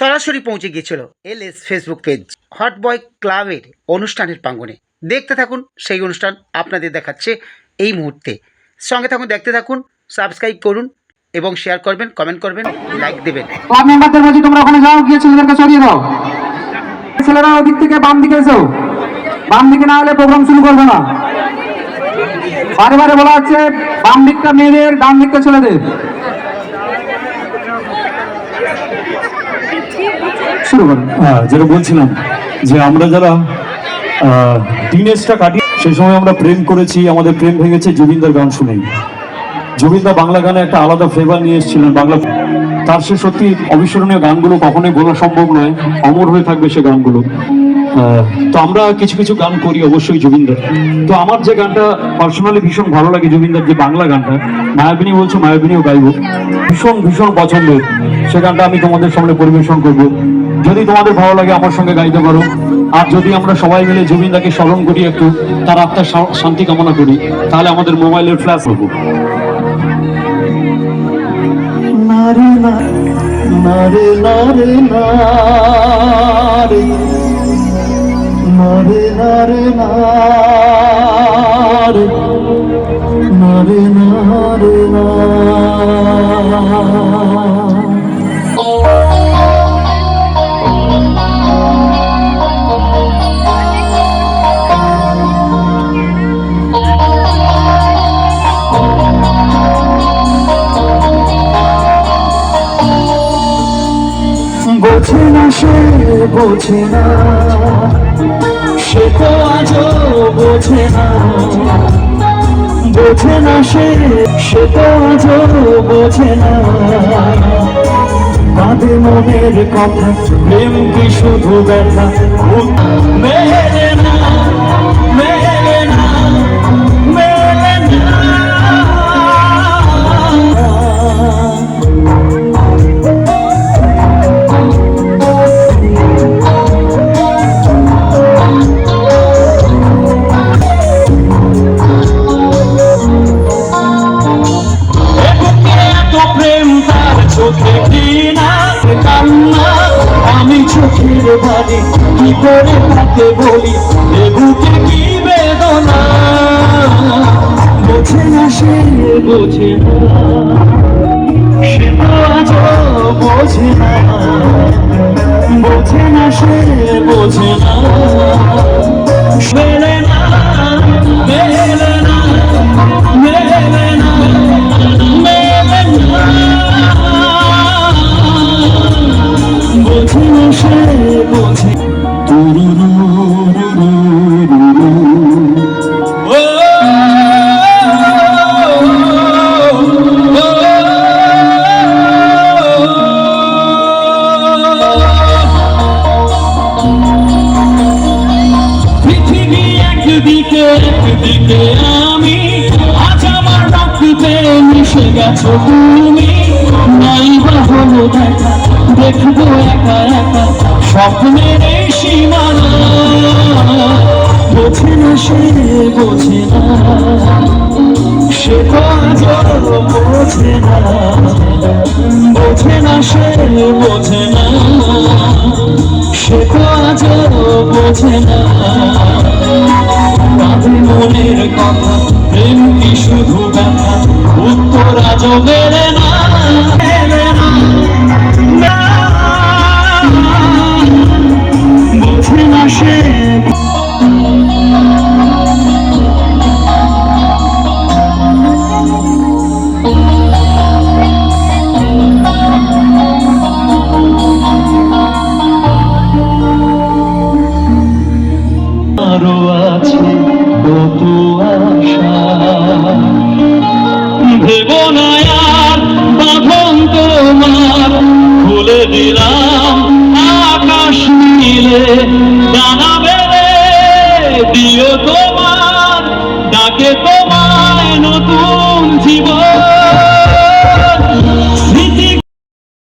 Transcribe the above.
সরাসরি পৌঁছে গিয়েছিল L S Facebook page hot boy ক্লাবের অনুষ্ঠানের প্রাঙ্গণে। দেখতে থাকুন সেই অনুষ্ঠান আপনাদের দেখাচ্ছে এই মুহূর্তে। সঙ্গে থাকুন, দেখতে থাকুন সাবস্ক্রাইব করুন এবং শেয়ার করবেন কমেন্ট করবেন লাইক দেবেন। ক্লাব মেম্বারদের বলছি তোমরা ওখানে যাও, গিয়ে ছেলেদেরকে সরিয়ে দাও। ছেলেরা ওদিক থেকে বাম দিকে এসো। বাম দিকে না হলে প্রোগ্রাম শুরু করবে না। বারে বারে বলা হচ্ছে বাম দিকটা মেয়েদের, ডান দিকটা ছেলেদের। যেটা বলছিলাম যে আমরা যারা টিনেজটা কাটি সেই সময় আমরা প্রেম করেছি, আমাদের প্রেম ভেঙেছে জুবিনদার গান শুনেই। জুবিনদা বাংলা গানে একটা আলাদা ফ্লেভার নিয়ে এসেছিলেন বাংলা। তার সে সত্যি অবিস্মরণীয় গানগুলো কখনোই বলা সম্ভব নয়, অমর হয়ে থাকবে সে গানগুলো। তো আমরা কিছু কিছু গান করি অবশ্যই জুবিনদার। তো আমার যে গানটা পার্সোনালি ভীষণ ভালো লাগে জুবিনদার যে বাংলা গানটা, মায়াবিনী বলছো, মায়াবিনীও গাইব। ভীষণ ভীষণ পছন্দের। সে গানটা আমি তোমাদের সামনে পরিবেশন করব। যদি তোমাদের ভালো লাগে আমার সঙ্গে গাইতে পারো। আর যদি আমরা সবাই মিলে জুবিনদাকে স্মরণ করি একটু, তার আত্মার শান্তি কামনা করি, তাহলে আমাদের মোবাইলের ফ্ল্যাশ নারে নারে। নারে নারে নারে। বোঝে না। সে তো আজও বোঝে না। বোঝে না সে সে তো আজও বোঝে না। কাঁদে মনের কথা, প্রেম কি শুধু ব্যথা? মেলে চোখের বাড়ি কি করে তাকে বলি? এ বুকে কি বেদনা? বোঝে না সে, বোঝে বোঝে না। বোঝে না সে, বোঝে না। একদিকে আমি, আজ আমার রক্তে মিশে গেছো তুমি। নাই বা হলো দেখা, দেখব একা একা স্বপ্নের এই সীমানা। বোঝে না সে, বোঝে না। সে তো আজ বোঝে না। প্রেম কি শুধু ব্যথা? উত্তরা আজ দিলাম আকাশ মিলে দানা বেড়ে দিও তোমার ডাকে তোমায় নতুন জীবন।